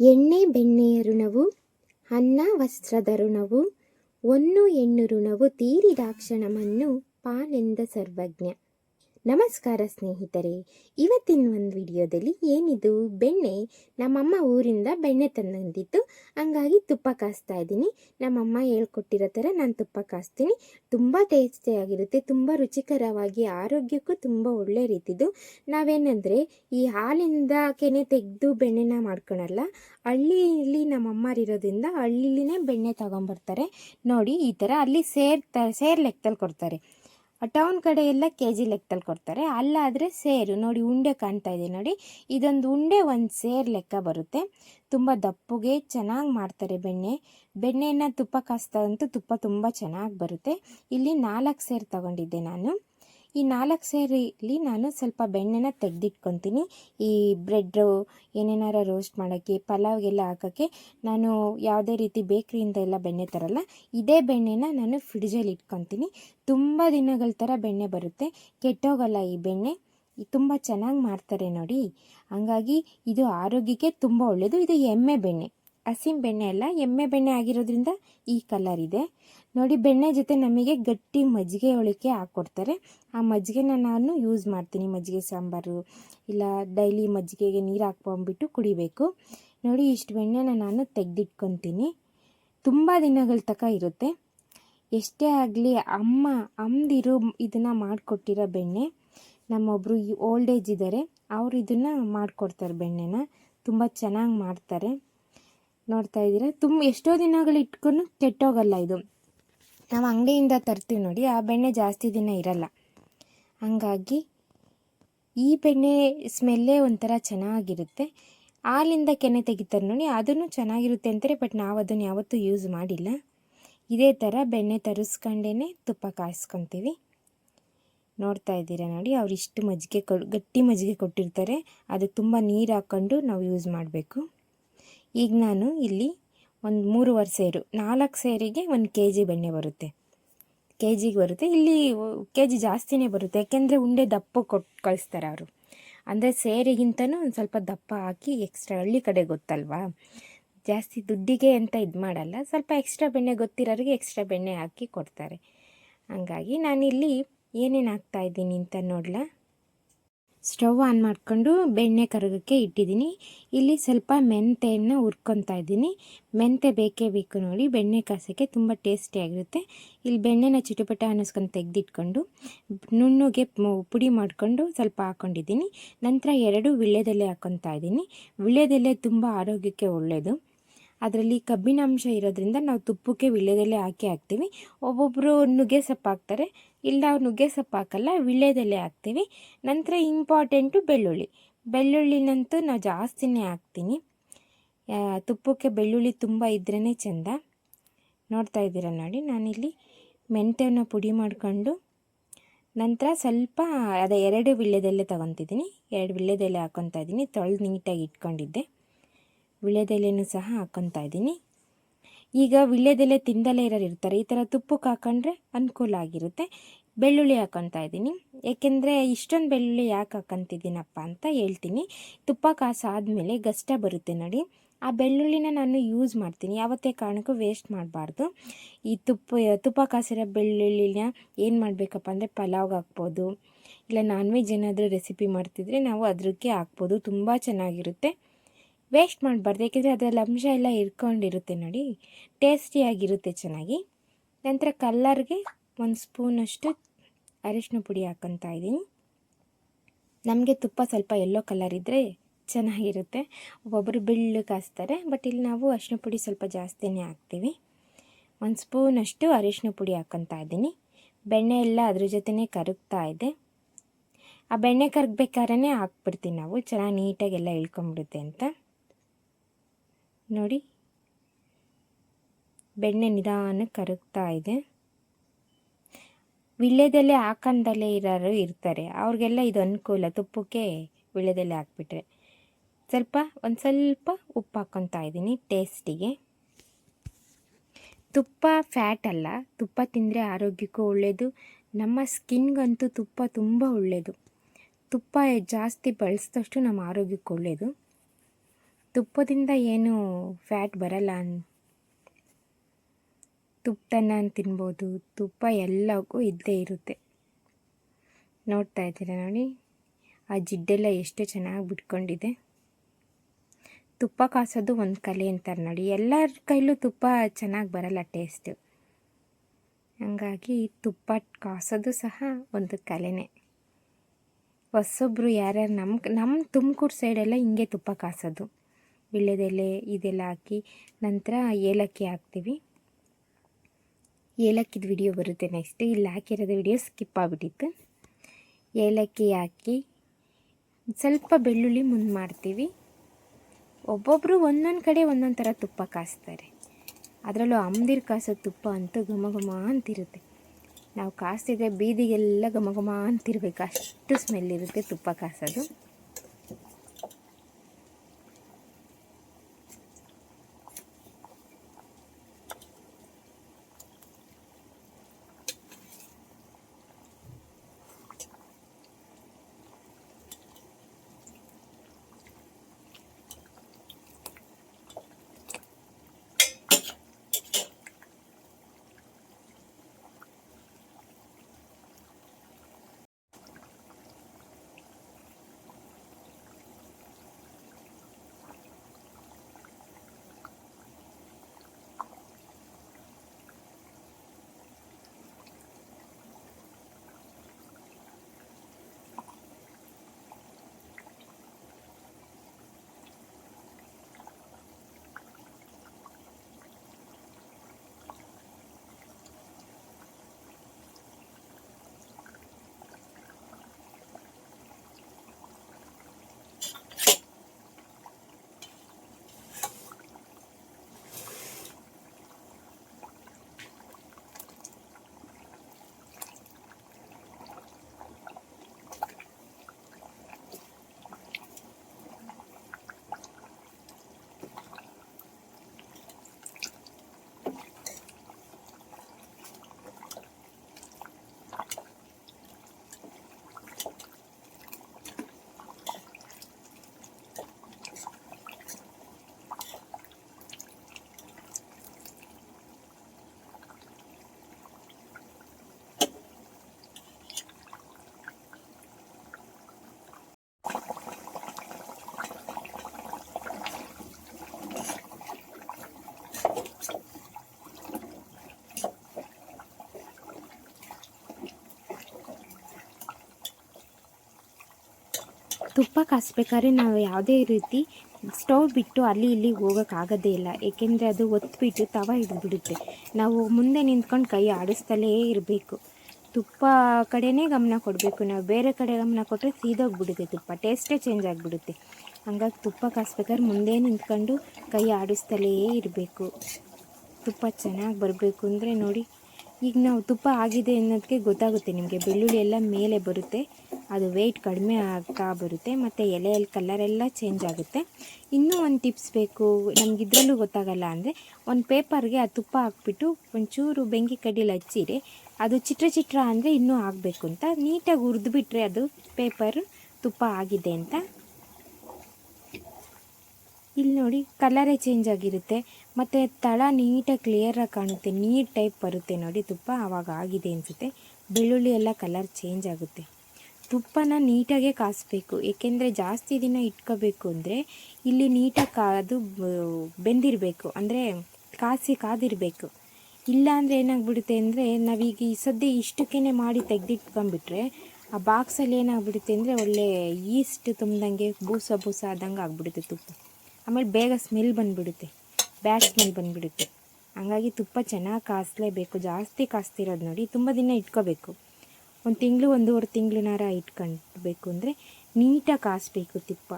ಎಣ್ಣೆ ಬೆಣ್ಣೆಯ ಋಣವು ಅನ್ನ ವಸ್ತ್ರದ ಋಣವು ಒನ್ನು ಹೆಣ್ಣು ಋಣವು ತೀರಿದಾಕ್ಷಣವನ್ನು ಪಾನೆಂದ ಸರ್ವಜ್ಞ. ನಮಸ್ಕಾರ ಸ್ನೇಹಿತರೆ. ಇವತ್ತಿನ ಒಂದು ವಿಡಿಯೋದಲ್ಲಿ ಏನಿದು? ಬೆಣ್ಣೆ. ನಮ್ಮಮ್ಮ ಊರಿಂದ ಬೆಣ್ಣೆ ತಂದಿದ್ದು ಹಂಗಾಗಿ ತುಪ್ಪ ಕಾಸ್ತಾ ಇದ್ದೀನಿ. ನಮ್ಮಮ್ಮ ಹೇಳ್ಕೊಟ್ಟಿರೋ ಥರ ನಾನು ತುಪ್ಪ ಕಾಸ್ತೀನಿ. ತುಂಬ ಟೇಸ್ಟಿಯಾಗಿರುತ್ತೆ ತುಂಬ ರುಚಿಕರವಾಗಿ, ಆರೋಗ್ಯಕ್ಕೂ ತುಂಬ ಒಳ್ಳೆ ರೀತಿದು. ನಾವೇನಂದರೆ, ಈ ಹಾಲಿಂದ ಕೆನೆ ತೆಗೆದು ಬೆಣ್ಣೆನ ಮಾಡ್ಕೊಳಲ್ಲ. ಹಳ್ಳಿಯಲ್ಲಿ ನಮ್ಮಮ್ಮರಿರೋದ್ರಿಂದ ಹಳ್ಳಿಲಿನೇ ಬೆಣ್ಣೆ ತಗೊಂಬರ್ತಾರೆ. ನೋಡಿ, ಈ ಥರ ಅಲ್ಲಿ ಸೇರ್ ಸೇರ್ ಲೆಕ್ಕದಲ್ಲಿ ಕೊಡ್ತಾರೆ. ಟೌನ್ ಕಡೆ ಎಲ್ಲ ಕೆ ಜಿ ಲೆಕ್ಕದಲ್ಲಿ ಕೊಡ್ತಾರೆ. ಅಲ್ಲಾದರೆ ಸೇರು. ನೋಡಿ, ಉಂಡೆ ಕಾಣ್ತಾ ಇದೆ ನೋಡಿ. ಇದೊಂದು ಉಂಡೆ ಒಂದು ಸೇರು ಲೆಕ್ಕ ಬರುತ್ತೆ. ತುಂಬ ದಪ್ಪಗೆ ಚೆನ್ನಾಗಿ ಮಾಡ್ತಾರೆ ಬೆಣ್ಣೆ. ಬೆಣ್ಣೆನ ತುಪ್ಪ ಕಾಸ್ತಾಗಂತೂ ತುಪ್ಪ ತುಂಬ ಚೆನ್ನಾಗಿ ಬರುತ್ತೆ. ಇಲ್ಲಿ ನಾಲ್ಕು ಸೇರು ತಗೊಂಡಿದ್ದೆ ನಾನು. ಈ ನಾಲ್ಕು ಸೇರಿಲಿ ನಾನು ಸ್ವಲ್ಪ ಬೆಣ್ಣೆನ ತೆಗೆದಿಟ್ಕೊತೀನಿ. ಈ ಬ್ರೆಡ್ಡು ಏನೇನಾರ ರೋಸ್ಟ್ ಮಾಡೋಕ್ಕೆ, ಪಲಾವ್ಗೆಲ್ಲ ಹಾಕೋಕ್ಕೆ ನಾನು ಯಾವುದೇ ರೀತಿ ಬೇಕ್ರಿಯಿಂದ ಎಲ್ಲ ಬೆಣ್ಣೆ ತರಲ್ಲ, ಇದೇ ಬೆಣ್ಣೆನ ನಾನು ಫ್ರಿಡ್ಜಲ್ಲಿ ಇಟ್ಕೊತೀನಿ. ತುಂಬ ದಿನಗಳ ಥರ ಬೆಣ್ಣೆ ಬರುತ್ತೆ. ಕೆಟ್ಟೋಗಲ್ಲ ಈ ಬೆಣ್ಣೆ. ತುಂಬ ಚೆನ್ನಾಗಿ ಮಾಡ್ತಾರೆ ನೋಡಿ. ಹಂಗಾಗಿ ಇದು ಆರೋಗ್ಯಕ್ಕೆ ತುಂಬ ಒಳ್ಳೆಯದು ಇದು ಎಮ್ಮೆ ಬೆಣ್ಣೆ. ಹಸಿಮ್ ಬೆಣ್ಣೆ ಅಲ್ಲ, ಎಮ್ಮೆ ಬೆಣ್ಣೆ ಆಗಿರೋದ್ರಿಂದ ಈ ಕಲರ್ ಇದೆ. ನೋಡಿ, ಬೆಣ್ಣೆ ಜೊತೆ ನಮಗೆ ಗಟ್ಟಿ ಮಜ್ಜಿಗೆ ಒಳಕ್ಕೆ ಹಾಕ್ಕೊಡ್ತಾರೆ ಆ ಮಜ್ಜಿಗೆನ ನಾನು ಯೂಸ್ ಮಾಡ್ತೀನಿ. ಮಜ್ಜಿಗೆ ಸಾಂಬಾರು ಇಲ್ಲ ಡೈಲಿ ಮಜ್ಜಿಗೆಗೆ ನೀರು ಹಾಕ್ಕೊಂಬಿಟ್ಟು ಕುಡಿಬೇಕು. ನೋಡಿ, ಇಷ್ಟು ಬೆಣ್ಣೆನ ನಾನು ತೆಗೆದಿಟ್ಕೊತೀನಿ. ತುಂಬ ದಿನಗಳ ತನಕ ಇರುತ್ತೆ. ಎಷ್ಟೇ ಆಗಲಿ ಅಮ್ಮ ಅಮ್ಮದಿರು ಇದನ್ನು ಮಾಡಿಕೊಟ್ಟಿರೋ ಬೆಣ್ಣೆ ನಮ್ಮೊಬ್ಬರು ಓಲ್ಡ್ ಏಜ್ ಇದ್ದಾರೆ ಅವರು ಇದನ್ನು ಮಾಡಿಕೊಡ್ತಾರೆ ಬೆಣ್ಣೆನ. ತುಂಬ ಚೆನ್ನಾಗಿ ಮಾಡ್ತಾರೆ. ನೋಡ್ತಾ ಇದ್ದೀರಾ? ತುಂಬ ಎಷ್ಟೋ ದಿನಗಳು ಇಟ್ಕೊಂಡು ಕೆಟ್ಟೋಗಲ್ಲ ಇದು. ನಾವು ಅಂಗಡಿಯಿಂದ ತರ್ತೀವಿ ನೋಡಿ, ಆ ಬೆಣ್ಣೆ ಜಾಸ್ತಿ ದಿನ ಇರಲ್ಲ. ಹಂಗಾಗಿ ಈ ಬೆಣ್ಣೆ ಸ್ಮೆಲ್ಲೇ ಒಂಥರ ಚೆನ್ನಾಗಿರುತ್ತೆ. ಹಾಲಿಂದ ಕೆನೆ ತೆಗಿತಾರೆ ನೋಡಿ ಅದನ್ನು ಚೆನ್ನಾಗಿರುತ್ತೆ ಅಂತಾರೆ ಬಟ್ ನಾವು ಅದನ್ನು ಯಾವತ್ತೂ ಯೂಸ್ ಮಾಡಿಲ್ಲ. ಇದೇ ಥರ ಬೆಣ್ಣೆ ತರಿಸ್ಕೊಂಡೇ ತುಪ್ಪ ಕಾಯಿಸ್ಕೊತೀವಿ. ನೋಡ್ತಾ ಇದ್ದೀರಾ ನೋಡಿ, ಅವ್ರು ಇಷ್ಟು ಮಜ್ಜಿಗೆ ಕೊ ಗಟ್ಟಿ ಮಜ್ಜಿಗೆ ಕೊಟ್ಟಿರ್ತಾರೆ. ಅದಕ್ಕೆ ತುಂಬ ನೀರು ಹಾಕ್ಕೊಂಡು ನಾವು ಯೂಸ್ ಮಾಡಬೇಕು. ಈಗ ನಾನು ಇಲ್ಲಿ ಒಂದು ಮೂರುವರೆ ಸೇರು, ನಾಲ್ಕು ಸೇರಿಗೆ ಒಂದು ಕೆ ಜಿ ಬೆಣ್ಣೆ ಬರುತ್ತೆ. ಕೆ ಜಿಗೆ ಬರುತ್ತೆ. ಇಲ್ಲಿ ಕೆ ಜಿ ಜಾಸ್ತಿನೇ ಬರುತ್ತೆ. ಯಾಕೆಂದರೆ ಉಂಡೆ ದಪ್ಪ ಕೊಟ್ಟು ಕಳಿಸ್ತಾರೆ ಅವರು. ಅಂದರೆ ಸೇರಿಗಿಂತನೂ ಒಂದು ಸ್ವಲ್ಪ ದಪ್ಪ ಹಾಕಿ ಎಕ್ಸ್ಟ್ರಾ ಹಳ್ಳಿ ಕಡೆ ಗೊತ್ತಲ್ವಾ? ಜಾಸ್ತಿ ದುಡ್ಡಿಗೆ ಅಂತ ಇದು ಮಾಡಲ್ಲ. ಸ್ವಲ್ಪ ಎಕ್ಸ್ಟ್ರಾ ಬೆಣ್ಣೆ ಗೊತ್ತಿರೋರಿಗೆ ಎಕ್ಸ್ಟ್ರಾ ಬೆಣ್ಣೆ ಹಾಕಿ ಕೊಡ್ತಾರೆ. ಹಂಗಾಗಿ ನಾನಿಲ್ಲಿ ಏನೇನು ಹಾಕ್ತಾಯಿದ್ದೀನಿ ಅಂತ ನೋಡಲಾ? ಸ್ಟವ್ ಆನ್ ಮಾಡಿಕೊಂಡು ಬೆಣ್ಣೆ ಕರಗಕ್ಕೆ ಇಟ್ಟಿದ್ದೀನಿ. ಇಲ್ಲಿ ಸ್ವಲ್ಪ ಮೆಂತೆಯನ್ನು ಹುರ್ಕೊತಾ ಇದ್ದೀನಿ. ಮೆಂತೆ ಬೇಕೇ ಬೇಕು ನೋಡಿ. ಬೆಣ್ಣೆ ಕಾಸೋಕ್ಕೆ ತುಂಬ ಟೇಸ್ಟಿಯಾಗಿರುತ್ತೆ ಇಲ್ಲಿ ಬೆಣ್ಣೆನ ಚಿಟುಪಟ ಅನ್ನಿಸ್ಕೊಂಡು ತೆಗೆದಿಟ್ಕೊಂಡು, ನುಣ್ಣುಗೆ ಪುಡಿ ಮಾಡಿಕೊಂಡು ಸ್ವಲ್ಪ ಹಾಕ್ಕೊಂಡಿದ್ದೀನಿ ನಂತರ ಎರಡು ವಿಳ್ಯದೆಲೆ ಹಾಕ್ಕೊತಾ ಇದ್ದೀನಿ. ವಿಳ್ಯದೆಲೆ ತುಂಬ ಆರೋಗ್ಯಕ್ಕೆ ಒಳ್ಳೆಯದು ಅದರಲ್ಲಿ ಕಬ್ಬಿನಾಂಶ ಇರೋದ್ರಿಂದ ನಾವು ತುಪ್ಪಕ್ಕೆ ವಿಳ್ಯದೆಲೆ ಹಾಕಿ ಹಾಕ್ತೀವಿ. ಒಬ್ಬೊಬ್ಬರು ನುಗ್ಗೆ ಸೊಪ್ಪು ಹಾಕ್ತಾರೆ ಇಲ್ಲ ನಾವು ನುಗ್ಗೆ ಸೊಪ್ಪು ಹಾಕಲ್ಲ ವೀಳ್ಯದೆಲೆ ಹಾಕ್ತೀವಿ. ನಂತರ ಇಂಪಾರ್ಟೆಂಟು ಬೆಳ್ಳುಳ್ಳಿ. ಬೆಳ್ಳುಳ್ಳಿನಂತೂ ನಾವು ಜಾಸ್ತಿನೇ ಹಾಕ್ತೀನಿ. ತುಪ್ಪಕ್ಕೆ ಬೆಳ್ಳುಳ್ಳಿ ತುಂಬ ಇದ್ರೇ ಚೆಂದ. ನೋಡ್ತಾ ಇದ್ದೀರ ನೋಡಿ, ನಾನಿಲ್ಲಿ ಮೆಂತ್ಯವನ್ನು ಪುಡಿ ಮಾಡಿಕೊಂಡು ನಂತರ ಸ್ವಲ್ಪ, ಅದೇ ಎರಡು ವಿಳ್ಯದಲ್ಲೇ ತೊಗೊತಿದ್ದೀನಿ. ಎರಡು ವಿಳ್ಯದೆಲೆ ಹಾಕ್ಕೊತಾ ಇದ್ದೀನಿ. ತೊಳೆದು ನೀಟಾಗಿ ಇಟ್ಕೊಂಡಿದ್ದೆ. ವಿಳ್ಯದೆಲೆನೂ ಸಹ ಹಾಕ್ಕೊತಾ ಇದ್ದೀನಿ. ಈಗ ವಿಳ್ಯದೆಲೆ ತಿಂದಲೇ ಇರೋರು ಇರ್ತಾರೆ. ಈ ಥರ ತುಪ್ಪಕ್ಕೆ ಹಾಕೊಂಡ್ರೆ ಅನುಕೂಲ ಆಗಿರುತ್ತೆ. ಬೆಳ್ಳುಳ್ಳಿ ಹಾಕ್ಕೊತಾ ಇದ್ದೀನಿ. ಏಕೆಂದರೆ ಇಷ್ಟೊಂದು ಬೆಳ್ಳುಳ್ಳಿ ಯಾಕೆ ಹಾಕೊತಿದ್ದೀನಪ್ಪ ಅಂತ ಹೇಳ್ತೀನಿ. ತುಪ್ಪ ಕಾಸಾದಮೇಲೆ ಗಷ್ಟ ಬರುತ್ತೆ ನೋಡಿ. ಆ ಬೆಳ್ಳುಳ್ಳಿನ ನಾನು ಯೂಸ್ ಮಾಡ್ತೀನಿ. ಯಾವತ್ತೇ ಕಾರಣಕ್ಕೂ ವೇಸ್ಟ್ ಮಾಡಬಾರ್ದು. ಈ ತುಪ್ಪ ತುಪ್ಪ ಕಾಸಿರೋ ಬೆಳ್ಳುಳ್ಳಿನ ಏನು ಮಾಡಬೇಕಪ್ಪ ಅಂದರೆ ಪಲಾವ್ಗೆ ಹಾಕ್ಬೋದು. ಇಲ್ಲ ನಾನ್ ವೆಜ್ ಏನಾದರೂ ರೆಸಿಪಿ ಮಾಡ್ತಿದ್ರೆ ನಾವು ಅದಕ್ಕೆ ಹಾಕ್ಬೋದು. ತುಂಬ ಚೆನ್ನಾಗಿರುತ್ತೆ. ವೇಸ್ಟ್ ಮಾಡಬಾರ್ದು, ಯಾಕೆಂದರೆ ಅದರಲ್ಲಿ ಅಂಶ ಎಲ್ಲ ಇರ್ಕೊಂಡಿರುತ್ತೆ ನೋಡಿ. ಟೇಸ್ಟಿಯಾಗಿರುತ್ತೆ ಚೆನ್ನಾಗಿ. ನಂತರ ಕಲ್ಲರ್ಗೆ ಒಂದು ಸ್ಪೂನಷ್ಟು ಅರಿಶಿನ ಪುಡಿ ಹಾಕ್ಕೊತಾ ಇದ್ದೀನಿ. ನಮಗೆ ತುಪ್ಪ ಸ್ವಲ್ಪ ಎಲ್ಲೋ ಕಲರ್ ಇದ್ದರೆ ಚೆನ್ನಾಗಿರುತ್ತೆ. ಒಬ್ಬೊಬ್ಬರು ಬೆಳ್ಳು ಕಾಸ್ತಾರೆ ಬಟ್ ಇಲ್ಲಿ ನಾವು ಅರಿಶಿನ ಪುಡಿ ಸ್ವಲ್ಪ ಜಾಸ್ತಿನೇ ಹಾಕ್ತೀವಿ. ಒಂದು ಸ್ಪೂನಷ್ಟು ಅರಿಶಿನ ಪುಡಿ ಹಾಕ್ಕೊತಾ ಇದ್ದೀನಿ. ಬೆಣ್ಣೆ ಎಲ್ಲ ಅದ್ರ ಜೊತೆನೇ ಕರಗ್ತಾ ಇದೆ. ಆ ಬೆಣ್ಣೆ ಕರಗಬೇಕಾದ್ರೆ ಹಾಕ್ಬಿಡ್ತೀವಿ ನಾವು, ಚೆನ್ನಾಗಿ ನೀಟಾಗೆಲ್ಲ ಇಳ್ಕೊಂಬಿಡುತ್ತೆ ಅಂತ. ನೋಡಿ. ಬೆಣ್ಣೆ ನಿಧಾನಕ್ಕೆ ಕರಗ್ತಾ ಇದೆ. ವಿಳ್ಯದೆಲೆ ಹಾಕಂದಲೇ ಇರೋರು ಇರ್ತಾರೆ. ಅವ್ರಿಗೆಲ್ಲ ಇದು ಅನುಕೂಲ. ತುಪ್ಪಕ್ಕೆ ವಿಳ್ಯದೆಲೆ ಹಾಕ್ಬಿಟ್ರೆ. ಸ್ವಲ್ಪ, ಒಂದು ಸ್ವಲ್ಪ ಉಪ್ಪು ಹಾಕ್ಕೊತಾ ಇದ್ದೀನಿ ಟೇಸ್ಟಿಗೆ. ತುಪ್ಪ ಫ್ಯಾಟ್ ಅಲ್ಲ. ತುಪ್ಪ ತಿಂದರೆ ಆರೋಗ್ಯಕ್ಕೂ ಒಳ್ಳೆಯದು ನಮ್ಮ ಸ್ಕಿನ್ಗಂತೂ ತುಪ್ಪ ತುಂಬ ಒಳ್ಳೆಯದು ತುಪ್ಪ ಜಾಸ್ತಿ ಬಳಸಿದಷ್ಟು ನಮ್ಮ ಆರೋಗ್ಯಕ್ಕೆ ಒಳ್ಳೆಯದು ತುಪ್ಪದಿಂದ ಏನು ಫ್ಯಾಟ್ ಬರಲ್ಲ ತುಪ್ಪನ ತಿನ್ಬೋದು. ತುಪ್ಪ ಎಲ್ಲಕ್ಕೂ ಇದ್ದೇ ಇರುತ್ತೆ. ನೋಡ್ತಾ ಇದ್ದೀರಾ ನೋಡಿ? ಆ ಜಿಡ್ಡೆಲ್ಲ ಎಷ್ಟು ಚೆನ್ನಾಗಿ ಬಿಟ್ಕೊಂಡಿದೆ. ತುಪ್ಪ ಕಾಸೋದು ಒಂದು ಕಲೆ ಅಂತಾರೆ ನೋಡಿ. ಎಲ್ಲರ ಕೈಲೂ ತುಪ್ಪ ಚೆನ್ನಾಗಿ ಬರಲ್ಲ ಟೇಸ್ಟು ಹಂಗಾಗಿ ತುಪ್ಪ ಕಾಸೋದು ಸಹ ಒಂದು ಕಲೆನೇ. ಹೊಸೊಬ್ಬರು ಯಾರ್ಯಾರು ನಮ್ಮ ನಮ್ಮ ತುಮಕೂರು ಸೈಡೆಲ್ಲ ಹಿಂಗೆ ತುಪ್ಪ ಕಾಸೋದು. ವೀಳ್ಯದೆಲೆ ಇದೆಲ್ಲ ಹಾಕಿ ನಂತರ ಏಲಕ್ಕಿ ಹಾಕ್ತೀವಿ. ಏಲಕ್ಕಿದ ವಿಡಿಯೋ ಬರುತ್ತೆ ನೆಕ್ಸ್ಟ್ ಇಲ್ಲಿ ಹಾಕಿರೋದು ವಿಡಿಯೋ ಸ್ಕಿಪ್ ಆಗಿಬಿಟ್ಟಿತ್ತು. ಏಲಕ್ಕಿ ಹಾಕಿ ಸ್ವಲ್ಪ ಬೆಳ್ಳುಳ್ಳಿ ಮುಂದೆ ಮಾಡ್ತೀವಿ. ಒಬ್ಬೊಬ್ಬರು ಒಂದೊಂದು ಕಡೆ ಒಂದೊಂದು ಥರ ತುಪ್ಪ ಕಾಸ್ತಾರೆ. ಅದರಲ್ಲೂ ಅಮ್ದಿರ್ ಕಾಸೋ ತುಪ್ಪ ಅಂತೂ ಘಮ ಘಮ ಅಂತಿರುತ್ತೆ. ನಾವು ಕಾಸ್ತಿದ್ರೆ ಬೀದಿಗೆಲ್ಲ ಘಮ ಘಮ ಅಂತಿರ್ಬೇಕು. ಅಷ್ಟು ಸ್ಮೆಲ್ ಇರುತ್ತೆ ತುಪ್ಪ ಕಾಸೋದು. ತುಪ್ಪ ಕಾಸ್ಬೇಕಾದ್ರೆ ನಾವು ಯಾವುದೇ ರೀತಿ ಸ್ಟವ್ ಬಿಟ್ಟು ಅಲ್ಲಿ ಇಲ್ಲಿ ಹೋಗೋಕ್ಕಾಗೋದೇ ಇಲ್ಲ. ಏಕೆಂದರೆ ಅದು ಒತ್ಬಿಟ್ಟು ತವ ಹಿಡಿದ್ಬಿಡುತ್ತೆ. ನಾವು ಮುಂದೆ ನಿಂತ್ಕೊಂಡು ಕೈ ಆಡಿಸ್ತಲೇ ಇರಬೇಕು. ತುಪ್ಪ ಕಡೆಯೇ ಗಮನ ಕೊಡಬೇಕು. ನಾವು ಬೇರೆ ಕಡೆ ಗಮನ ಕೊಟ್ಟರೆ ಸೀದೋಗ್ಬಿಡುತ್ತೆ ತುಪ್ಪ. ಟೇಸ್ಟೇ ಚೇಂಜ್ ಆಗಿಬಿಡುತ್ತೆ. ಹಂಗಾಗಿ ತುಪ್ಪ ಕಾಸ್ಬೇಕಾದ್ರೆ ಮುಂದೆ ನಿಂತ್ಕೊಂಡು ಕೈ ಆಡಿಸ್ತಲೇ ಇರಬೇಕು. ತುಪ್ಪ ಚೆನ್ನಾಗಿ ಬರಬೇಕು ಅಂದರೆ ನೋಡಿ. ಈಗ ನಾವು ತುಪ್ಪ ಆಗಿದೆ ಅನ್ನೋದಕ್ಕೆ ಗೊತ್ತಾಗುತ್ತೆ ನಿಮಗೆ. ಬೆಳ್ಳುಳ್ಳಿ ಎಲ್ಲ ಮೇಲೆ ಬರುತ್ತೆ. ಅದು ವೆಯ್ಟ್ ಕಡಿಮೆ ಆಗ್ತಾ ಬರುತ್ತೆ. ಮತ್ತು ಎಲೆಯಲ್ಲಿ ಕಲರೆಲ್ಲ ಚೇಂಜ್ ಆಗುತ್ತೆ. ಇನ್ನೂ ಒಂದು ಟಿಪ್ಸ್ ಬೇಕು. ನಮ್ಗೆ ಇದರಲ್ಲೂ ಗೊತ್ತಾಗಲ್ಲ ಅಂದರೆ ಒಂದು ಪೇಪರ್ಗೆ ಆ ತುಪ್ಪ ಹಾಕ್ಬಿಟ್ಟು ಒಂಚೂರು ಬೆಂಕಿ ಕಡ್ಡಿಲಿ ಹಚ್ಚಿರಿ ಅದು ಚಿತ್ರ ಚಿತ್ರ ಅಂದರೆ ಇನ್ನೂ ಆಗಬೇಕು ಅಂತ. ನೀಟಾಗಿ ಹುರಿದ್ಬಿಟ್ರೆ ಅದು ಪೇಪರ್ ತುಪ್ಪ ಆಗಿದೆ ಅಂತ ಇಲ್ಲಿ ನೋಡಿ ಕಲರೇ ಚೇಂಜ್ ಆಗಿರುತ್ತೆ. ಮತ್ತು ತಳ ನೀಟಾಗಿ ಕ್ಲಿಯರಾಗಿ ಕಾಣುತ್ತೆ. ನೀಟ್ ಟೈಪ್ ಬರುತ್ತೆ ನೋಡಿ, ತುಪ್ಪ ಆವಾಗ ಆಗಿದೆ ಅನಿಸುತ್ತೆ. ಬೆಳ್ಳುಳ್ಳಿ ಎಲ್ಲ ಕಲರ್ ಚೇಂಜ್ ಆಗುತ್ತೆ. ತುಪ್ಪನ ನೀಟಾಗೆ ಕಾಸಬೇಕು. ಏಕೆಂದರೆ ಜಾಸ್ತಿ ದಿನ ಇಟ್ಕೋಬೇಕು ಅಂದರೆ ಇಲ್ಲಿ ನೀಟಾಗಿ ಕಾದು ಬೆಂದಿರಬೇಕು. ಅಂದರೆ ಕಾಸಿ ಕಾದಿರಬೇಕು. ಇಲ್ಲ ಅಂದರೆ ಏನಾಗ್ಬಿಡುತ್ತೆ ಅಂದರೆ ನಾವೀಗ ಈ ಸದ್ಯ ಇಷ್ಟಕ್ಕೇ ಮಾಡಿ ತೆಗೆದಿಟ್ಕೊಂಡ್ಬಿಟ್ರೆ ಆ ಬಾಕ್ಸಲ್ಲಿ ಏನಾಗ್ಬಿಡುತ್ತೆ ಅಂದರೆ ಒಳ್ಳೆ ಈಸ್ಟ್ ತುಂಬ್ದಂಗೆ ಬೂಸ ಬೂಸ ಆದಂಗೆ ಆಗ್ಬಿಡುತ್ತೆ ತುಪ್ಪ. ಆಮೇಲೆ ಬೇಗ ಸ್ಮೆಲ್ ಬಂದುಬಿಡುತ್ತೆ. ಬ್ಯಾಡ್ ಸ್ಮೆಲ್ ಬಂದುಬಿಡುತ್ತೆ. ಹಂಗಾಗಿ ತುಪ್ಪ ಚೆನ್ನಾಗಿ ಕಾಸಲೇಬೇಕು. ಜಾಸ್ತಿ ಕಾಸ್ತಿರೋದು ನೋಡಿ ತುಂಬ ದಿನ ಇಟ್ಕೋಬೇಕು. ಒಂದು ತಿಂಗಳು, ಒಂದೂವರೆ ತಿಂಗಳನಾರ ಇಟ್ಕೊಂಡ್ಬೇಕು ಅಂದರೆ ನೀಟಾಗಿ ಕಾಸಬೇಕು ತುಪ್ಪ.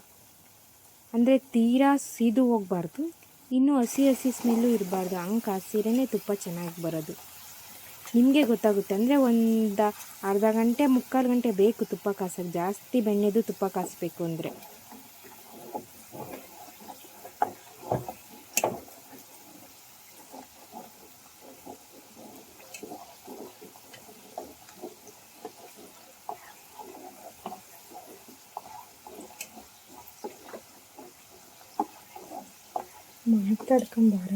ಅಂದರೆ ತೀರಾ ಸೀದು ಹೋಗಬಾರ್ದು. ಇನ್ನೂ ಹಸಿ ಹಸಿ ಸ್ಮೆಲ್ಲು ಇರಬಾರ್ದು. ಹಂಗೆ ಕಾಸಿರೇ ತುಪ್ಪ ಚೆನ್ನಾಗಿ ಬರೋದು. ನಿಮಗೆ ಗೊತ್ತಾಗುತ್ತೆ. ಅಂದರೆ ಒಂದು ಅರ್ಧ ಗಂಟೆ, ಮುಕ್ಕಾಲು ಗಂಟೆ ಬೇಕು ತುಪ್ಪ ಕಾಸಕ್ಕೆ ಜಾಸ್ತಿ ಬೆಣ್ಣೆದು ತುಪ್ಪ ಕಾಸಬೇಕು ಅಂದರೆ. ಮಾತಾಡ್ಕೊಂಬಾರ?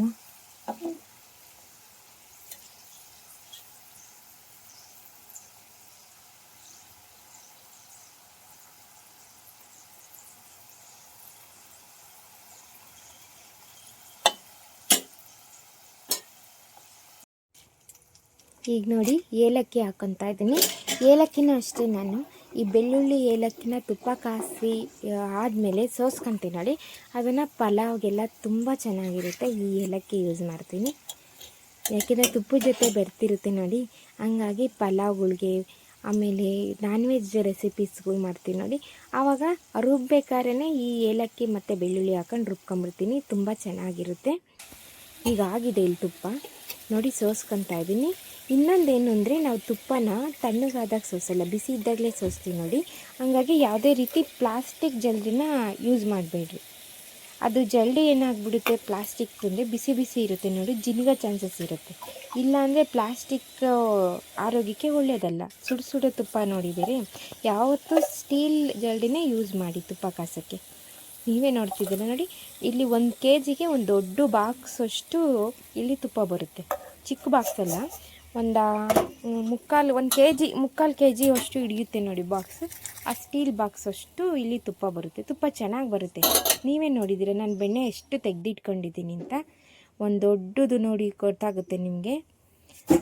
ಈಗ ನೋಡಿ ಏಲಕ್ಕಿ ಹಾಕೊತಾ ಇದ್ದೀನಿ. ಏಲಕ್ಕಿನೂ ಅಷ್ಟೇ ನಾನು. ಈ ಬೆಳ್ಳುಳ್ಳಿ ಏಲಕ್ಕಿನ ತುಪ್ಪ ಕಾಸಿ ಆದಮೇಲೆ ಸೋಸ್ಕೊಂತೀನಿ ನೋಡಿ. ಅದನ್ನು ಪಲಾವ್ಗೆಲ್ಲ ತುಂಬ ಚೆನ್ನಾಗಿರುತ್ತೆ. ಈ ಏಲಕ್ಕಿ ಯೂಸ್ ಮಾಡ್ತೀನಿ. ಯಾಕೆಂದರೆ ತುಪ್ಪದ ಜೊತೆ ಬೆರ್ತಿರುತ್ತೆ ನೋಡಿ. ಹಂಗಾಗಿ ಪಲಾವ್ಗಳಿಗೆ, ಆಮೇಲೆ ನಾನ್ ವೆಜ್ ರೆಸಿಪೀಸ್ಗಳು ಮಾಡ್ತೀನಿ ನೋಡಿ. ಆವಾಗ ರುಬ್ಬೇಕಾದ್ರೆ ಈ ಏಲಕ್ಕಿ ಮತ್ತು ಬೆಳ್ಳುಳ್ಳಿ ಹಾಕೊಂಡು ರುಬ್ಕೊಂಬಿಡ್ತೀನಿ ತುಂಬ ಚೆನ್ನಾಗಿರುತ್ತೆ. ಈಗ ಆಗಿದೆ ಇಲ್ಲಿ ತುಪ್ಪ. ನೋಡಿ ಸೋಸ್ಕೊತಾ ಇದ್ದೀನಿ. ಇನ್ನೊಂದೇನು ಅಂದರೆ ನಾವು ತುಪ್ಪನ ತಣ್ಣಗಾದಾಗ ಸೋಸಲ್ಲ, ಬಿಸಿ ಇದ್ದಾಗಲೇ ಸೋಸ್ತೀವಿ ನೋಡಿ. ಹಾಗಾಗಿ ಯಾವುದೇ ರೀತಿ ಪ್ಲಾಸ್ಟಿಕ್ ಜಲ್ದಿನ ಯೂಸ್ ಮಾಡಬೇಡ್ರಿ. ಅದು ಜಲ್ದಿ ಏನಾಗ್ಬಿಡುತ್ತೆ ಪ್ಲಾಸ್ಟಿಕ್ ಅಂದರೆ ಬಿಸಿ ಬಿಸಿ ಇರುತ್ತೆ ನೋಡಿ, ಜಿನ್ಗೋ ಚಾನ್ಸಸ್ ಇರುತ್ತೆ. ಇಲ್ಲಾಂದರೆ ಪ್ಲಾಸ್ಟಿಕ್ ಆರೋಗ್ಯಕ್ಕೆ ಒಳ್ಳೆಯದಲ್ಲ ಸುಡು ಸುಡು ತುಪ್ಪ ನೋಡಿದ್ದೀರಿ. ಯಾವತ್ತೂ ಸ್ಟೀಲ್ ಜಲ್ಡಿನೇ ಯೂಸ್ ಮಾಡಿ ತುಪ್ಪ ಕಾಸೋಕ್ಕೆ. ನೀವೇ ನೋಡ್ತಿದ್ದೀರಾ ನೋಡಿ, ಇಲ್ಲಿ ಒಂದು ಕೆ ಜಿಗೆ ಒಂದು ದೊಡ್ಡ ಬಾಕ್ಸ್ ಅಷ್ಟು ಇಲ್ಲಿ ತುಪ್ಪ ಬರುತ್ತೆ. ಚಿಕ್ಕ ಬಾಕ್ಸ್ ಅಲ್ಲ. ಒಂದು ಮುಕ್ಕಾಲು, ಒಂದು ಕೆ ಜಿ ಮುಕ್ಕಾಲು ಕೆ ಜಿ ಅಷ್ಟು ಹಿಡಿಯುತ್ತೆ ನೋಡಿ ಬಾಕ್ಸ್ ಆ ಸ್ಟೀಲ್ ಬಾಕ್ಸ್ ಅಷ್ಟು ಇಲ್ಲಿ ತುಪ್ಪ ಬರುತ್ತೆ. ತುಪ್ಪ ಚೆನ್ನಾಗಿ ಬರುತ್ತೆ. ನೀವೇ ನೋಡಿದ್ದೀರ, ನಾನು ಬೆಣ್ಣೆ ಎಷ್ಟು ತೆಗೆದಿಟ್ಕೊಂಡಿದ್ದೀನಿ ಅಂತ. ಒಂದು ದೊಡ್ಡದು ನೋಡಿ ಗೊತ್ತಾಗುತ್ತೆ ನಿಮಗೆ.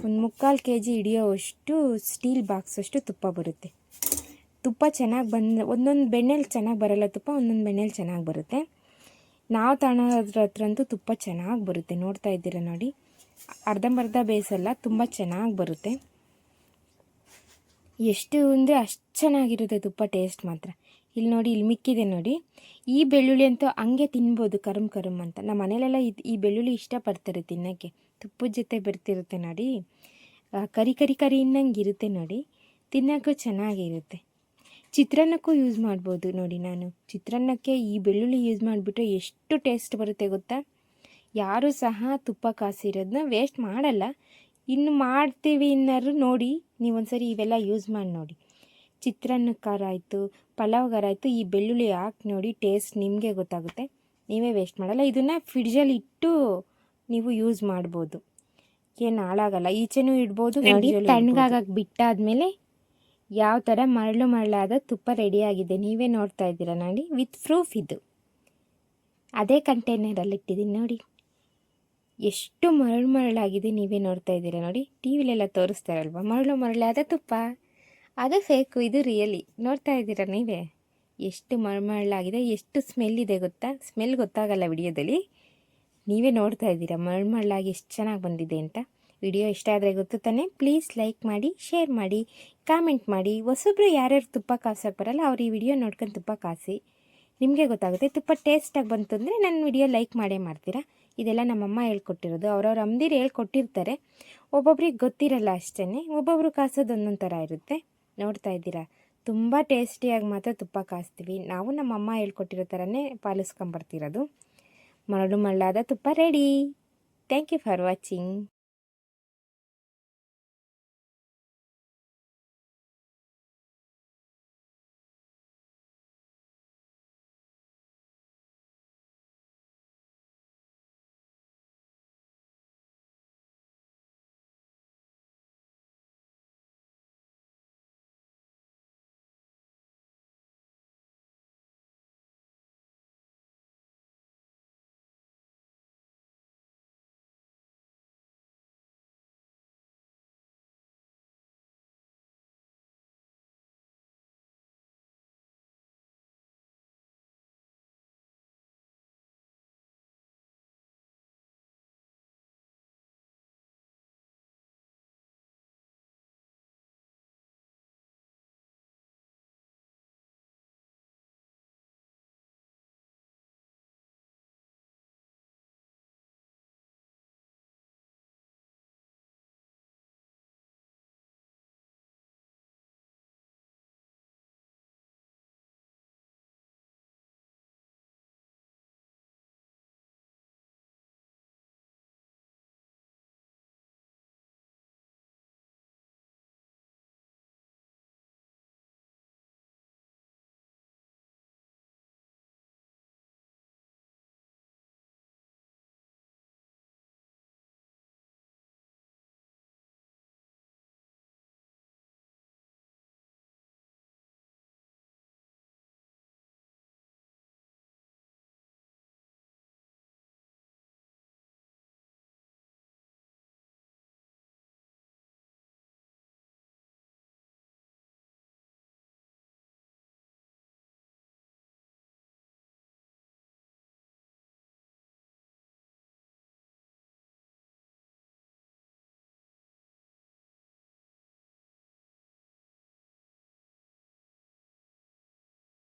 ಒಂದು ಮುಕ್ಕಾಲು ಕೆ ಜಿ ಹಿಡಿಯೋವಷ್ಟು ಸ್ಟೀಲ್ ಬಾಕ್ಸ್ ಅಷ್ಟು ತುಪ್ಪ ಬರುತ್ತೆ. ತುಪ್ಪ ಚೆನ್ನಾಗಿ ಬಂದ, ಒಂದೊಂದು ಬೆಣ್ಣೆಲಿ ಚೆನ್ನಾಗಿ ಬರಲ್ಲ ತುಪ್ಪ, ಒಂದೊಂದು ಬೆಣ್ಣೆಲಿ ಚೆನ್ನಾಗಿ ಬರುತ್ತೆ. ನಾವು ತಗೊಳೋದ್ರ ಹತ್ರ ಅಂತೂ ತುಪ್ಪ ಚೆನ್ನಾಗಿ ಬರುತ್ತೆ. ನೋಡ್ತಾ ಇದ್ದೀರಾ ನೋಡಿ. ಅರ್ಧಂಬರ್ಧ ಬೇಯಿಸಲ್ಲ ತುಂಬ ಚೆನ್ನಾಗಿ ಬರುತ್ತೆ. ಎಷ್ಟು ಅಂದರೆ ಅಷ್ಟು ಚೆನ್ನಾಗಿರುತ್ತೆ ತುಪ್ಪ ಟೇಸ್ಟ್ ಮಾತ್ರ. ಇಲ್ಲಿ ನೋಡಿ ಇಲ್ಲಿ ಮಿಕ್ಕಿದೆ ನೋಡಿ. ಈ ಬೆಳ್ಳುಳ್ಳಿ ಅಂತೂ ಹಂಗೆ ತಿನ್ಬೋದು, ಕರುಮ್ ಕರುಮ್ ಅಂತ. ನಮ್ಮ ಮನೇಲೆಲ್ಲ ಇದು, ಈ ಬೆಳ್ಳುಳ್ಳಿ ಇಷ್ಟಪಡ್ತಾರೆ ತಿನ್ನೋಕ್ಕೆ. ತುಪ್ಪದ ಜೊತೆ ಬರ್ತಿರುತ್ತೆ ನೋಡಿ. ಕರಿ ಕರಿ ಕರಿ ಇನ್ನಂಗೆ ಇರುತ್ತೆ ನೋಡಿ. ತಿನ್ನೋಕ್ಕೂ ಚೆನ್ನಾಗಿರುತ್ತೆ. ಚಿತ್ರಾನ್ನಕ್ಕೂ ಯೂಸ್ ಮಾಡ್ಬೋದು ನೋಡಿ ನಾನು. ಚಿತ್ರಾನ್ನಕ್ಕೆ ಈ ಬೆಳ್ಳುಳ್ಳಿ ಯೂಸ್ ಮಾಡಿಬಿಟ್ಟು ಎಷ್ಟು ಟೇಸ್ಟ್ ಬರುತ್ತೆ ಗೊತ್ತಾ? ಯಾರೂ ಸಹ ತುಪ್ಪ ಕಾಸಿರೋದನ್ನ ವೇಸ್ಟ್ ಮಾಡಲ್ಲ. ಇನ್ನು ಮಾಡ್ತೀವಿ ಇನ್ನಾರು ನೋಡಿ ನೀವೊಂದ್ಸರಿ ಇವೆಲ್ಲ ಯೂಸ್ ಮಾಡಿ ನೋಡಿ. ಚಿತ್ರಾನ್ನಕ್ಕಾರ ಆಯಿತು ಪಲಾವ್ಗಾರ ಆಯಿತು ಈ ಬೆಳ್ಳುಳ್ಳಿ ಹಾಕಿ ನೋಡಿ ಟೇಸ್ಟ್ ನಿಮಗೆ ಗೊತ್ತಾಗುತ್ತೆ. ನೀವೇ ವೇಸ್ಟ್ ಮಾಡಲ್ಲ ಇದನ್ನು ಫ್ರಿಡ್ಜಲ್ಲಿ ಇಟ್ಟು ನೀವು ಯೂಸ್ ಮಾಡ್ಬೋದು. ಏನು ಹಾಳಾಗಲ್ಲ ಈಚೆನೂ ಇಡ್ಬೋದು ತಣ್ಣಗಾಗಕ್ಕೆ ಬಿಟ್ಟಾದಮೇಲೆ ಯಾವ ಥರ ಮರಳು ಮರಳಾದ ತುಪ್ಪ ರೆಡಿಯಾಗಿದೆ ನೀವೇ ನೋಡ್ತಾ ಇದ್ದೀರಾ ನೋಡಿ ವಿತ್ ಪ್ರೂಫ್ ಇದು. ಅದೇ ಕಂಟೈನರಲ್ಲಿ ಇಟ್ಟಿದ್ದೀನಿ ನೋಡಿ. ಎಷ್ಟು ಮರಳು ಮರಳಾಗಿದೆ ನೀವೇ ನೋಡ್ತಾ ಇದ್ದೀರ ನೋಡಿ, ಟಿ ವಿಲೆಲ್ಲ ತೋರಿಸ್ತಾರಲ್ವ? ಮರಳು ಮರಳಾದ ತುಪ್ಪ. ಅದು ಫೇಕು ಇದು ರಿಯಲಿ ನೋಡ್ತಾ ಇದ್ದೀರ ನೀವೇ? ಎಷ್ಟು ಮರಳು ಮರಳಾಗಿದೆ, ಎಷ್ಟು ಸ್ಮೆಲ್ ಇದೆ ಗೊತ್ತಾ? ಸ್ಮೆಲ್ ಗೊತ್ತಾಗಲ್ಲ ವಿಡಿಯೋದಲ್ಲಿ. ನೀವೇ ನೋಡ್ತಾ ಇದ್ದೀರಾ ಮರಳು ಮರಳಾಗಿ ಎಷ್ಟು ಚೆನ್ನಾಗಿ ಬಂದಿದೆ ಅಂತ. ವಿಡಿಯೋ ಇಷ್ಟ ಆದರೆ ಗೊತ್ತು ತಾನೇ? ಪ್ಲೀಸ್ ಲೈಕ್ ಮಾಡಿ ಶೇರ್ ಮಾಡಿ ಕಾಮೆಂಟ್ ಮಾಡಿ. ಹೊಸೊಬ್ರು ಯಾರ್ಯಾರು ತುಪ್ಪ ಕಾಸೋಕೆ ಬರಲ್ಲ, ಅವ್ರು ಈ ವಿಡಿಯೋ ನೋಡ್ಕೊಂಡು ತುಪ್ಪ ಕಾಸಿ ನಿಮಗೆ ಗೊತ್ತಾಗುತ್ತೆ, ತುಪ್ಪ ಟೇಸ್ಟಾಗಿ ಬಂತು ಅಂದರೆ ನನ್ನ ವಿಡಿಯೋ ಲೈಕ್ ಮಾಡೇ ಮಾಡ್ತೀರಾ? ಇದೆಲ್ಲ ನಮ್ಮಮ್ಮ ಹೇಳ್ಕೊಟ್ಟಿರೋದು. ಅವ್ರವ್ರ ಅಮ್ದಿರು ಹೇಳ್ಕೊಟ್ಟಿರ್ತಾರೆ. ಒಬ್ಬೊಬ್ರಿಗೆ ಗೊತ್ತಿರಲ್ಲ ಅಷ್ಟೇ ಒಬ್ಬೊಬ್ರು ಕಾಸೋದು ಒಂದೊಂದು ಥರ ಇರುತ್ತೆ. ನೋಡ್ತಾ ಇದ್ದೀರಾ? ತುಂಬ ಟೇಸ್ಟಿಯಾಗಿ ಮಾತ್ರ ತುಪ್ಪ ಕಾಸ್ತೀವಿ. ನಾವು ನಮ್ಮಮ್ಮ ಹೇಳ್ಕೊಟ್ಟಿರೋ ಥರನೇ ಪಾಲಿಸ್ಕೊಂಬರ್ತಿರೋದು. ಮರಳು ಮರಳಾದ ತುಪ್ಪ ready. Thank you for watching